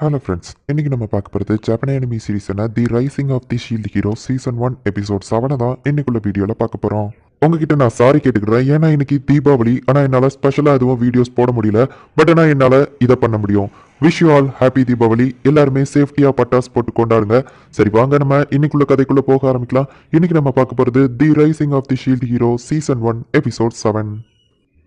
Hello friends இன்றைக்கி நம்ம பார்க்க போகிறது Japan anime சீரீஸான the rising of the shield hero season one episode செவனை தான் இன்னைக்குள்ள வீடியோவில் பார்க்க போகிறோம் உங்ககிட்ட நான் சாரி கேட்டுக்கிறேன். ஏன்னா இன்னைக்கு தீபாவளி ஆனால் என்னால் ஸ்பெஷலாக எதுவும் வீடியோஸ் போட முடியல. பட் ஆனால் என்னால் இதை பண்ண முடியும். Wish you all happy Deepavali. எல்லாருமே சேஃப்டியாக பட்டாஸ் போட்டு கொண்டாடுங்க. சரி வாங்க நம்ம இன்னைக்குள்ள கதைக்குள்ளே போக ஆரம்பிக்கலாம். இன்னைக்கு நம்ம பார்க்க போகிறது the rising of the shield hero season one episode seven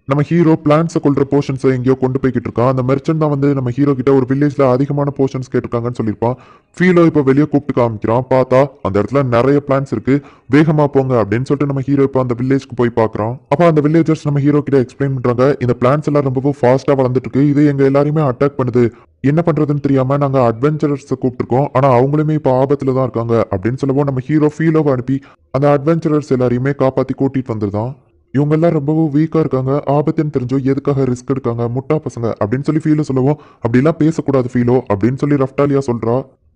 நம்ம ஹீரோ பிளான்ஸை கொள்ற போர்ஷன்ஸை எங்கேயோ கொண்டு போய்கிட்டு இருக்கான் அந்த மெர்ச்சன்ட் தான் வந்து நம்ம ஹீரோ கிட்ட ஒரு வில்லேஜ்ல அதிகமான போர்ஷன்ஸ் கேட்டிருக்காங்கன்னு சொல்லியிருப்பான். ஃபீலோ இப்போ வெளியே கூப்பிட்டு காமிக்கிறான். பார்த்தா அந்த இடத்துல நிறைய பிளான்ஸ் இருக்கு. வேகமா போங்க அப்படின்னு சொல்லிட்டு நம்ம ஹீரோ இப்போ அந்த வில்லேஜ்க்கு போய் பார்க்குறோம் அப்போ அந்த வில்லேஜர்ஸ் நம்ம ஹீரோ கிட்ட எக்ஸ்பிளைன் பண்றாங்க இந்த பிளான்ஸ் எல்லாம் ரொம்பவும் ஃபாஸ்ட்டாக வளர்ந்துட்டு இருக்கு. இது எங்க எல்லாருமே அட்டாக் பண்ணுது. என்ன பண்ணுறதுன்னு தெரியாமல் நாங்கள் அட்வென்ச்சரர்ஸை கூப்பிட்டுருக்கோம். ஆனால் அவங்களுமே இப்போ ஆபத்தில் தான் இருக்காங்க அப்படின்னு சொல்லவும் நம்ம ஹீரோ ஃபீலோவை அனுப்பி அந்த அட்வென்ச்சரர்ஸ் எல்லாரையுமே காப்பாற்றி கூட்டிகிட்டு வந்துருதான் இவங்க எல்லாம் ரொம்பவும் வீக்கா இருக்காங்க. ஆபத்துன்னு தெரிஞ்சோ எதுக்காக ரிஸ்க் எடுக்காங்க? முட்டா பசங்க அப்படின்னு சொல்லி ஃபீலோ சொல்லவும் அப்படிலாம் பேசக்கூடாது ஃபீலோ அப்படின்னு சொல்லி ரஃப்டாலியா சொல்றா.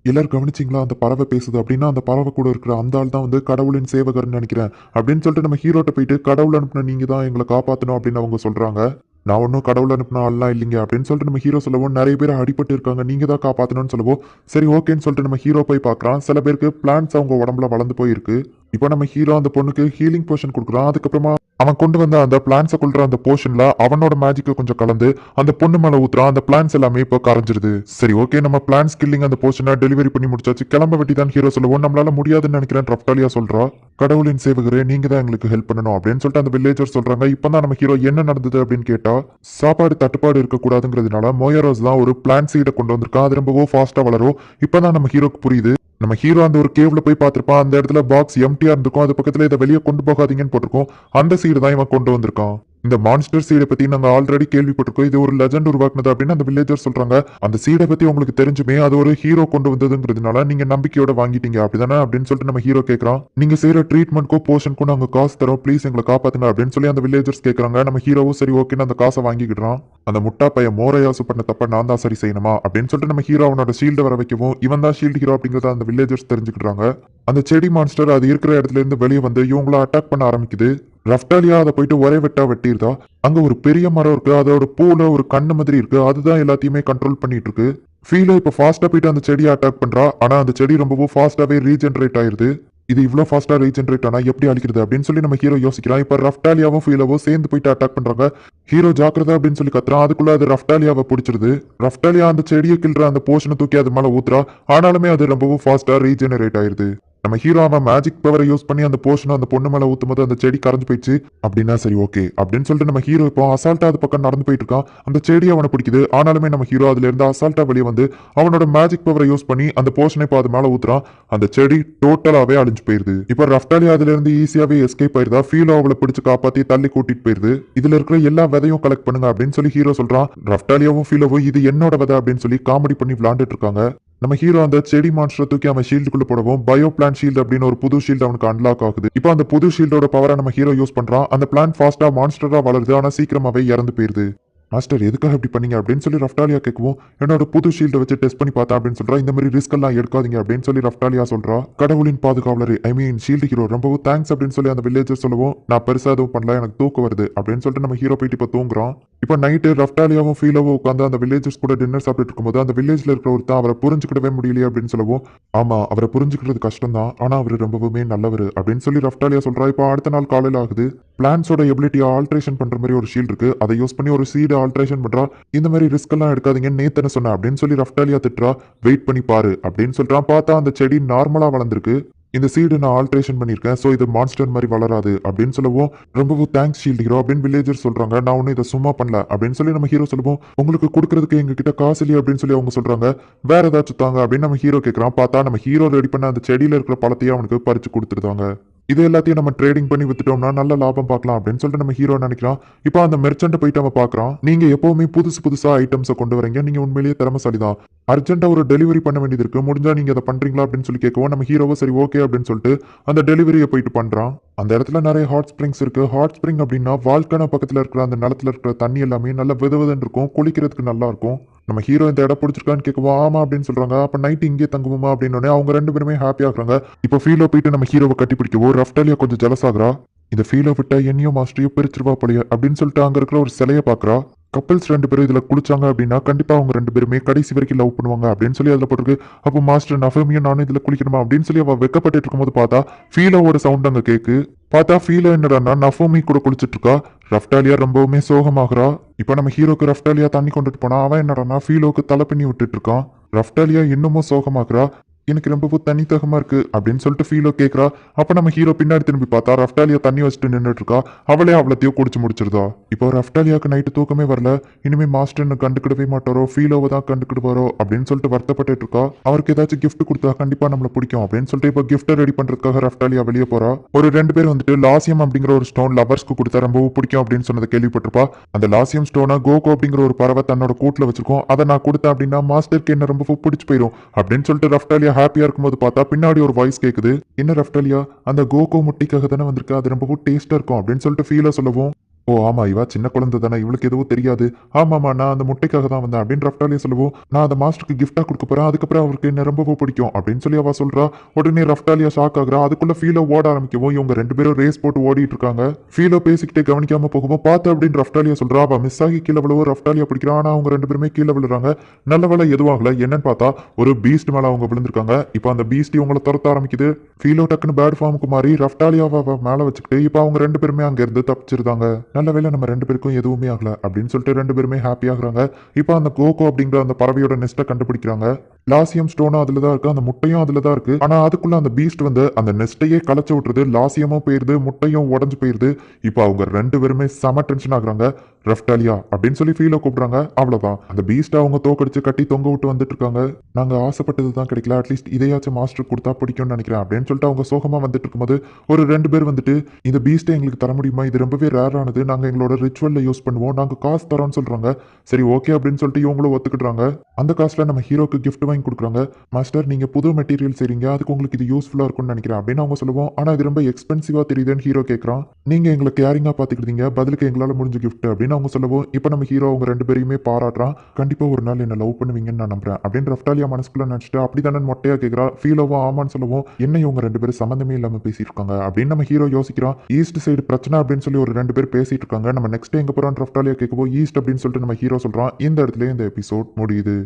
எல்லாரும் கவனிச்சிங்களா? அந்த பறவை பேசுது அப்படின்னா அந்த பறவை கூட இருக்கிற அந்த ஆள் தான் வந்து கடவுளின் சேவகர்னு நினைக்கிறேன். அப்படின்னு சொல்லிட்டு நம்ம ஹீரோட்ட போயிட்டு கடவுள் அனுப்பின நீங்க தான் எங்களை காப்பாற்றணும் அப்படின்னு அவங்க சொல்றாங்க. நான் ஒன்றும் கடவுள் அனுப்பினா ஆள்லாம் இல்லைங்க அப்படின்னு சொல்லிட்டு நம்ம ஹீரோ சொல்லவும் நிறைய பேர் அடிபட்டு இருக்காங்க நீங்க தான் காப்பாற்றணும்னு சொல்லவும் சரி ஓகேன்னு சொல்லிட்டு நம்ம ஹீரோ போய் பார்க்குறான் சில பேருக்கு பிளான்ஸ் அவங்க உடம்புல வளர்ந்து போயிருக்கு. இப்போ நம்ம ஹீரோ அந்த பொண்ணுக்கு ஹீலிங் போர்ஷன் கொடுக்குறான். அதுக்கப்புறமா அவன் கொண்டு வந்த அந்த பிளான்ஸை கொள்ற அந்த போர்ஷன்ல அவனோட மேஜிக்கை கொஞ்சம் கலந்து அந்த பொண்ணு மேல ஊத்துறான் அந்த பிளான்ஸ் எல்லாமே இப்போ கரைஞ்சிருது. சரி ஓகே நம்ம பிளான்ஸ் கில்லிங் அந்த போர்ஷனை டெலிவரி பண்ணி முடிச்சாச்சு. கிளம்ப வெட்டி தான் ஹீரோ சொல்லுவோம். நம்மளால முடியாதுன்னு நினைக்கிறேன் ரஃப்டாலியா சொல்றா. கடவுளின் சேவகரே நீங்க தான் எங்களுக்கு ஹெல்ப் பண்ணணும் அப்படின்னு சொல்லிட்டு அந்த வில்லேஜர் சொல்றாங்க. இப்பதான் நம்ம ஹீரோ என்ன நடந்தது அப்படின்னு கேட்டா சாப்பாடு தட்டுப்பாடு இருக்கக்கூடாதுங்கிறதுனால மோயரோஸ் தான் ஒரு பிளான் சீடை கொண்டு வந்திருக்கான். அது ரொம்பவோ ஃபாஸ்டா வளரும். இப்பதான் நம்ம ஹீரோக்கு புரியுது. நம்ம ஹீரோ அந்த ஒரு கேவ்ல போய் பார்த்துருப்பான். அந்த இடத்துல பாக்ஸ் எம்டியா இருந்திருக்கும். அது பக்கத்துல இதை வெளியே கொண்டு போகாதீங்கன்னு போட்டிருக்கோம். அந்த சீடு தான் இவன் கொண்டு வந்திருக்கான். இந்த மான்ஸ்டர் சீடை பத்தி நாங்க ஆல்ரெடி கேள்விப்பட்டிருக்கோம். இது ஒரு லெஜண்ட் உருவாக்குனது அப்படின்னு அந்த வில்லேஜர் சொல்றாங்க. அந்த சீடை பத்தி உங்களுக்கு தெரிஞ்சுமே அது ஒரு ஹீரோ கொண்டு வந்ததுங்கிறதுனால நீங்க நம்பிக்கையோட வாங்கிட்டீங்க. அப்படிதானே அப்படின்னு சொல்லிட்டு நம்ம ஹீரோ கேட்கறான் நீங்க செய்யற ட்ரீட்மெண்ட்க்கோ போர்ஷனுக்கோ நாங்க காசு தரோம். ப்ளீஸ் எங்களை காப்பாத்துங்க அப்படின்னு சொல்லி அந்த வில்லேஜர்ஸ் கேட்கறாங்க நம்ம ஹீரோவும் சரி ஓகேன்னு அந்த காசை வாங்கிக்கிடுறான். அந்த முட்டா பையன் மோரையாசு பண்ண தப்ப நான் தான் சரி செய்யணுமா அப்படின்னு சொல்லிட்டு நம்ம ஹீரோ அவனோட ஷீல்டை வர வைக்கவும் இவன் தான் ஷீல்டு ஹீரோ அப்படிங்கறத அந்த வில்லேஜர்ஸ் தெரிஞ்சுக்கிட்டாங்க அந்த செடி மான்ஸ்டர் அது இருக்கிற இடத்துல இருந்து வெளியே வந்து இவங்கள அட்டாக் பண்ண ஆரம்பிக்குது. ரஃப்டாலியா அதை போயிட்டு ஒரே வெட்டா வெட்டியிருதா அங்க ஒரு பெரிய மரம் இருக்கு அதோட பூல ஒரு கண்ணு மாதிரி இருக்கு அதுதான் எல்லாத்தையுமே கண்ட்ரோல் பண்ணிட்டு இருக்கு ஃபீல இப்ப ஃபாஸ்டா போயிட்டு அந்த செடியை அட்டாக் பண்றா? ஆனா அந்த செடி ரொம்பவும் ஃபாஸ்டாவே ரீஜென்ரேட் ஆயிருது. இது இவ்வளோ ஃபாஸ்ட்டாக ரீஜென்ரேட் ஆனால் எப்படி அழிக்கிறது அப்படின்னு சொல்லி நம்ம ஹீரோ யோசிக்கிறான் இப்போ ரஃப்டாலியாவும் ஃபீலவும் சேர்ந்து போயிட்டு அட்டாக் பண்ணுறாங்க ஹீரோ ஜாக்கிரதா அப்படின்னு சொல்லி கத்துறான். அதுக்குள்ள அது ரஃப்டாலியாவை பிடிச்சிருது. ரஃப்டாலியா அந்த செடியை கிள்ற அந்த போஷனை தூக்கி அது மேலே ஊத்துறா. ஆனாலுமே அது ரொம்பவும் ஃபாஸ்ட்டாக ரீஜெனரேட் ஆயிருது. நம்ம ஹீரோ அவன் மேஜிக் பவரை யூஸ் பண்ணி அந்த போர்ஷனை அந்த பொண்ணு மேலே ஊத்தும் போது அந்த செடி கரைஞ்சு போயிடுச்சு. அப்படின்னா சரி ஓகே அப்படின்னு சொல்லிட்டு நம்ம ஹீரோ இப்போ அசால்ட்டா அது பக்கம் நடந்து போயிட்டு இருக்கான். அந்த செடி அவனை பிடிக்குது. ஆனாலுமே நம்ம ஹீரோ அதுல இருந்து அசால்ட்டா வெளியே வந்து அவனோட மேஜிக் பவரை யூஸ் பண்ணி அந்த போர்ஷனை இப்போ அது மேலே ஊத்துறான். அந்த செடி டோட்டலாவே அழிஞ்சு போயிருது. இப்போ ரஃப்டாலி அதுல இருந்து ஈஸியாவே எஸ்கேப் ஆயிருதா? ஃபீலோ அவளை பிடிச்சு காப்பாத்தி தள்ளி கூட்டிட்டு போயிருது. இதுல இருக்கிற எல்லா விதையும் கலெக்ட் பண்ணுங்க அப்படின்னு சொல்லி ஹீரோ சொல்றான். ரஃப்டாலியாவும் ஃபீலோவும் இது என்னோட விதை அப்படின்னு சொல்லி காமெடி பண்ணி விளாண்டுட்டு இருக்காங்க. நம்ம ஹீரோ அந்த செடி மான்ஸ்டரை தூக்கி அவன் ஷீல்டுக்குள்ள போடவும் பயோ பிளான் ஷீல்டு அப்படின்னு ஒரு புது ஷீல்டு அவனுக்கு அன்லாக் ஆகுது. இப்போ அந்த புது ஷீல்டோட பவரை நம்ம ஹீரோ யூஸ் பண்றான். அந்த பிளான் ஃபாஸ்டா மான்ஸ்டரா வளருது ஆனா சீக்கிரமாவே இறந்து போயிருது. மாஸ்டர் எதுக்காக இப்படி பண்ணீங்க அப்படின்னு சொல்லி ரஃப்டாலியா கேட்கவும் என்னோட புது ஷீல்டை வச்சு டெஸ்ட் பண்ணி பார்த்தா அப்படின்னு சொல்றா இந்த மாதிரி ரிஸ்க் எல்லாம் எடுக்காதீங்க அப்படின்னு சொல்லி ரஃப்டாலியா சொல்றா. கடவுளின் பாதுகாவலர் ஐ மீன் ஷீல்டு ஹீரோ ரொம்பவும் தேங்க்ஸ் அப்படின்னு சொல்லி அந்த வில்லேஜர் சொல்லவும் நான் பெருசா எதுவும் பண்ணல எனக்கு தூக்கம் வருது அப்படின்னு சொல்லிட்டு நம்ம ஹீரோ போயிட்டு இப்போ தூங்குறோம் இப்போ நைட்டு ரஃப்டாலியாவும் ஃபீலாவும் உட்காந்து அந்த வில்லேஜஸ் கூட டின்னர் சாப்பிட்டு இருக்கும்போது அந்த வில்லேஜில் இருக்கிற ஒருத்தன் அவரை புரிஞ்சுக்கிடவே முடியலையே அப்படின்னு சொல்லவும் ஆமாம் அவரை புரிஞ்சுக்கிறது கஷ்டம் தான் ஆனால் அவர் ரொம்பவுமே நல்லவர். அப்படின்னு சொல்லி ரஃப்டாலியா சொல்கிறா இப்போ அடுத்த நாள் காலையில் ஆகுது. பிளான்ஸோட எபிலிட்டியை ஆல்ட்ரேஷன் பண்ணுற மாதிரி ஒரு ஷீல்டு இருக்குது அதை யூஸ் பண்ணி ஒரு சீடு ஆல்ட்ரேஷன் பண்ணுறா இந்த மாதிரி ரிஸ்க் எல்லாம் எடுக்காதீங்க நேத்தனை சொன்னேன். அப்படின்னு சொல்லி ரஃப்டாலியா திட்டுறா வெயிட் பண்ணி பாரு. அப்படின்னு சொல்கிறான் பார்த்தா அந்த செடி நார்மலாக வளர்ந்துருக்கு. இந்த சீடு நான் ஆல்ட்ரேஷன் பண்ணியிருக்கேன். ஸோ இது மான்ஸ்டர் மாதிரி வளராது அப்படின்னு சொல்லவும். ரொம்பவும் தேங்க்ஸ் ஷீல்டு ஹீரோ அப்படின்னு வில்லேஜர் சொல்றாங்க. நான் ஒன்றும் இதை சும்மா பண்ணல அப்படின்னு சொல்லி நம்ம ஹீரோ சொல்லுவோம். உங்களுக்கு கொடுக்கறதுக்கு எங்ககிட்ட காசு இல்லையா அப்படின்னு சொல்லி அவங்க சொல்றாங்க. வேற ஏதாச்சும் தாங்க அப்படின்னு நம்ம ஹீரோ கேட்கறான் பார்த்தா நம்ம ஹீரோ ரெடி பண்ண அந்த செடியில் இருக்கிற பழத்தையே அவனுக்கு பறிச்சு கொடுத்துருந்தாங்க இது எல்லாத்தையும் நம்ம ட்ரேடிங் பண்ணி வித்துட்டோம்னா நல்ல லாபம் பார்க்கலாம் அப்படின்னு சொல்லிட்டு நம்ம ஹீரோ நினைக்கிறான். இப்போ அந்த மெர்ச்சன்ட் போயிட்டு அவன் பார்க்குறான். நீங்க எப்பவுமே புதுசு புதுசா ஐட்டம்ஸை கொண்டு வரீங்க. நீங்க உண்மையிலேயே திறமசாலி தான். அர்ஜென்ட்டா ஒரு டெலிவரி பண்ண வேண்டியது இருக்கு. முடிஞ்சா நீங்க அதை பண்றீங்களா அப்படின்னு சொல்லி கேட்கவும் நம்ம ஹீரோவை சரி ஓகே அப்படின்னு சொல்லிட்டு அந்த டெலிவரியை போயிட்டு பண்றான். அந்த இடத்துல நிறைய ஹாட் ஸ்ப்ரிங்ஸ் இருக்கு. ஹாட் ஸ்ப்ரிங் அப்படின்னா வால்கான பக்கத்துல இருக்கிற அந்த நிலத்துல இருக்கிற தண்ணி எல்லாமே நல்ல விதவதுன்னு இருக்கும். குளிக்கிறதுக்கு நல்லா இருக்கும். நம்ம ஹீரோ இந்த இடம் பிடிச்சிருக்கான்னு கேட்குவோம் ஆமா அப்படின்னு சொல்றாங்க. அப்ப நைட் இங்கே தங்குவோமா அப்படின்னு அவங்க ரெண்டு பேருமே ஹாப்பி ஆகுறாங்க. இப்போ ஃபீலோ போயிட்டு நம்ம ஹீரோவை கட்டி பிடிக்கவோ ரஃப்டாலியா கொஞ்சம் ஜலஸ் ஆகுறா? இந்த ஃபீலை விட்டா என்னையும் மாஸ்டரையும் பிரிச்சிருவா போலிய அப்படின்னு சொல்லிட்டு அங்க இருக்கிற ஒரு சிலையை பாக்குறா கப்பல்ஸ் ரெண்டு பேரும் இதில் குளிச்சாங்க அப்படின்னா கண்டிப்பாக அவங்க ரெண்டு பேருமே கடைசி வரைக்கும் லவ் பண்ணுவாங்க அப்படின்னு சொல்லி அதில் போட்டிருக்கு. அப்போ மாஸ்டர் நஃபமியும் நானும் இதில் குளிக்கணுமா அப்படின்னு சொல்லி அவள் வெக்கப்பட்டு இருக்கும்போது பார்த்தா ஃபீலோவோட சவுண்ட் அங்கே கேக்கு. பார்த்தா ஃபீலோ என்னடான்னா நஃபோமி கூட குளிச்சுட்டு இருக்கா. ரஃப்டாலியா ரொம்பவுமே சோகமாகறா. இப்போ நம்ம ஹீரோக்கு ரஃப்டாலியா தண்ணி கொண்டுட்டு போனா அவன் என்னடானா ஃபீலோக்கு தலை பண்ணி விட்டுட்டு இருக்கான். ரஃப்டாலியா இன்னமும் சோகமாகறா. எனக்கு ரொம்ப தனித்தகமா இருக்கு அப்படின்னு சொல்லிட்டு ஃபீலோ கேட்குறா அப்போ நம்ம ஹீரோ பின்னாடி திரும்பி பார்த்தா ரஃப்டாலியா தண்ணி வச்சுட்டு நின்றுட்டு இருக்கா அவளே அவ்வளோத்தையோ குடிச்சு முடிச்சிருதா. இப்போ ரஃப்டாலியாக்கு நைட்டு தூக்கமே வரல. இனிமே மாஸ்டர்னு கண்டுக்கிடவே மாட்டாரோ? ஃபீலோவை தான் கண்டுக்கிடுவாரோ? அப்படின்னு சொல்லிட்டு வருத்தப்பட்டு இருக்கா அவருக்கு ஏதாச்சும் கிஃப்ட் கொடுத்தா கண்டிப்பா நம்மள பிடிக்கும் அப்படின்னு சொல்லிட்டு இப்போ கிஃப்ட்டை ரெடி பண்றதுக்காக ரஃப்டாலியா வெளியே போறா. ஒரு ரெண்டு பேர் வந்துட்டு லாசியம் அப்படிங்கிற ஒரு ஸ்டோன் லவர்ஸ்க்கு கொடுத்தா ரொம்பவும் பிடிக்கும் அப்படின்னு சொன்னதை கேள்விப்பட்டிருப்பா. அந்த லாசியம் ஸ்டோனை கோகோ அப்படிங்கிற ஒரு பறவை தன்னோட கூட்டில் வச்சிருக்கோம். அதை நான் கொடுத்தேன் அப்படின்னா மாஸ்டருக்கு என்ன ரொம்ப பிடிச்சி போயிடும் அப்படின்னு சொல்லிட்டு ரஃப்டாலியா ஹாப்பியா இருக்கும்போது பார்த்தா பின்னாடி ஒரு வாய்ஸ் கேக்குது. என்ன ரஃப்டாலியா? அந்த கோகோ முட்டிக்காக தானே வந்திருக்கு? அது ரொம்பவும் டேஸ்டா இருக்கும் அப்படின்னு சொல்லிட்டு ஃபீலா சொல்லவும். ஓ ஆமா இவா சின்ன குழந்தை தானே இவளுக்கு எதுவும் தெரியாது. ஆமாமா நான் அந்த முட்டைக்காக தான் வந்தேன் அப்படின்னு ரஃப்டாலியா சொல்லுவோம் நான் அந்த மாஸ்டருக்கு கிஃப்டா கொடுக்க போறேன் அதுக்கப்புறம் அவருக்கு என்ன ரொம்பவும் பிடிக்கும் அப்படின்னு சொல்லி அவ சொல்றா. உடனே ரஃப்டாலியா ஷாக் ஆகுறா. அதுக்குள்ள ஃபீலோ ஓட ஆரம்பிக்கவும் இவங்க ரெண்டு பேரும் ரேஸ் போட்டு ஓடிட்டு இருக்காங்க. ஃபீலோ பேசிக்கிட்டே கவனிக்காம போகவும் பார்த்து அப்படின்னு ரஃப்டாலியா சொல்றா. அவ மிஸ் ஆகி கீழே விழுவோ ரஃப்டாலியா பிடிக்கிறா ஆனா அவங்க ரெண்டு பேருமே கீழே விழுறாங்க. நல்ல வேலை எதுவாகல என்னன்னு பார்த்தா ஒரு பீஸ்ட் மேல அவங்க விழுந்திருக்காங்க. இப்போ அந்த பீஸ்ட் இவங்கள துரத்த ஆரம்பிக்குது. ஃபீலோ டக்குன்னு பேட் ஃபார்முக்கு மாறி ரஃப்டாலியாவை மேல வச்சுக்கிட்டு இப்போ அவங்க ரெண்டு பேருமே அங்க இருந்து தப்பிச்சிருந்தாங்க. நல்ல வேலை நம்ம ரெண்டு பேருக்கும் எதுவுமே ஆகல அப்படின்னு சொல்லிட்டு ரெண்டு பேருமே ஹாப்பி ஆகுறாங்க. இப்போ அந்த கோகோ அப்படிங்கிற அந்த பறவையோட நெஸ்ட்டை கண்டுபிடிக்கிறாங்க. லாசியம் ஸ்டோனும் அதுல தான் இருக்கு அந்த முட்டையும் அதுல தான் இருக்கு. ஆனா அதுக்குள்ள அந்த பீஸ்ட் வந்து அந்த நெஸ்ட்டையே களைச்சு விட்டுருது லாசியமும் போயிருது முட்டையும் உடஞ்சு போயிருது. இப்போ அவங்க ரெண்டு பேருமே செம டென்ஷன் ஆகுறாங்க. ரஃப்டாலியா அப்படின்னு சொல்லி ஃபீலை கூப்பிடுறாங்க. அவ்வளவுதான். அந்த பீஸ்ட் அவங்க தோக்கடிச்சு கட்டி தொங்க விட்டு வந்துட்டு இருக்காங்க. நாங்க ஆசைப்பட்டது தான் கிடைக்கல. அட்லீஸ்ட் இதையாச்சும் மாஸ்டர் கொடுத்தா பிடிக்கும்னு நினைக்கிறேன் அப்படின்னு சொல்லிட்டு அவங்க சோகமா வந்துட்டு இருக்கும்போது ஒரு ரெண்டு பேர் வந்துட்டு இந்த பீஸ்ட்டை எங்களுக்கு தர முடியுமா? இது ரொம்பவே ரேரானது நாங்க எங்களோட ரிச்சுவல்ல யூஸ் பண்ணுவோம். நாங்க காசு தரோம்னு சொல்றாங்க. சரி ஓகே அப்படின்னு சொல்லிட்டு இவங்களும் ஒத்துக்கிடுறாங்க. அந்த காசுல நம்ம ஹீரோக்கு கிஃப்ட் வாங்கி கொடுக்குறாங்க. மாஸ்டர் நீங்க புது மெட்டீரியல் செய்றீங்க. அதுக்கு உங்களுக்கு இது யூஸ்ஃபுல்லா இருக்கும்னு நினைக்கிறேன் அப்படின்னு அவங்க சொல்லுவோம். ஆனால் இது ரொம்ப எக்ஸ்பென்சிவா தெரியுதுன்னு ஹீரோ கேட்குறான். நீங்க எங்களை கேரிங்கா பார்த்துக்கிட்டீங்க. பதிலுக்கு எங்களால முடிஞ்ச கிஃப்ட் அப்படின்னு அவங்க சொல்லுவோம். இப்போ நம்ம ஹீரோ அவங்க ரெண்டு பேரையுமே பாராட்டுறான். கண்டிப்பா ஒரு நாள் என்ன லவ் பண்ணுவீங்கன்னு நான் நம்புறேன் அப்படின்னு ரஃப்டாலியா மனசுக்குள்ள நினைச்சிட்டு அப்படிதானே மொட்டையாக கேட்குறா. ஃபீலோவா ஆமான்னு சொல்லுவோம். என்ன இவங்க ரெண்டு பேரும் சம்மந்தமே இல்லாமல் பேசியிருக்காங்க அப்படின்னு நம்ம ஹீரோ யோசிக்கிறான். ஈஸ்ட் சைடு பிரச்சனை அப்படின்னு சொல்லி ஒரு ரெண்டு பேர் பேசிட்டு இருக்காங்க. நம்ம நெக்ஸ்ட் எங்க போறோம் ரஃப்டாலியா கேட்கவோ ஈஸ்ட் அப்படின்னு சொல்லிட்டு நம்ம ஹீரோ சொல்றான். இந்த இடத்துல இந்த எபிசோட் முடியுது.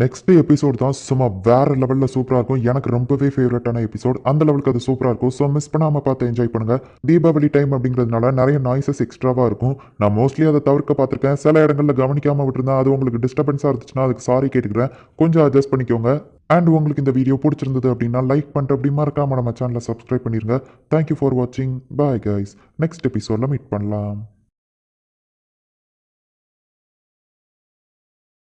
நெக்ஸ்ட் எபிசோட் தான் சும்மா வேற லெவலில் சூப்பராக இருக்கும். எனக்கு ரொம்பவே ஃபேவரட்டான எபிசோட் அந்த லெவலுக்கு அது சூப்பராக இருக்கும். ஸோ மிஸ் பண்ணாமல் பார்த்து என்ஜாய் பண்ணுங்க. தீபாவளி டைம் அப்படிங்கிறதுனால நிறைய நாய்ஸஸ் எக்ஸ்ட்ராவாக இருக்கும். நான் மோஸ்ட்லி அதை தவிர்க்க பார்த்துருக்கேன். சில இடங்களில் கவனிக்காமல் விட்டுருந்தேன் அது உங்களுக்கு டிஸ்டர்பன்ஸாக இருந்துச்சுன்னா அதுக்கு சாரி கேட்டுக்கிறேன். கொஞ்சம் அட்ஜஸ்ட் பண்ணிக்கோங்க. அண்ட் உங்களுக்கு இந்த வீடியோ பிடிச்சிருந்தது அப்படின்னா லைக் பண்ணிட்டு அப்படி மறக்காம நம்ம சேனலை சப்ஸ்கிரைப் பண்ணிடுங்க தேங்க்யூ ஃபார் வாட்சிங் பாய் கைஸ் நெக்ஸ்ட் எபிசோடில் மீட் பண்ணலாம்.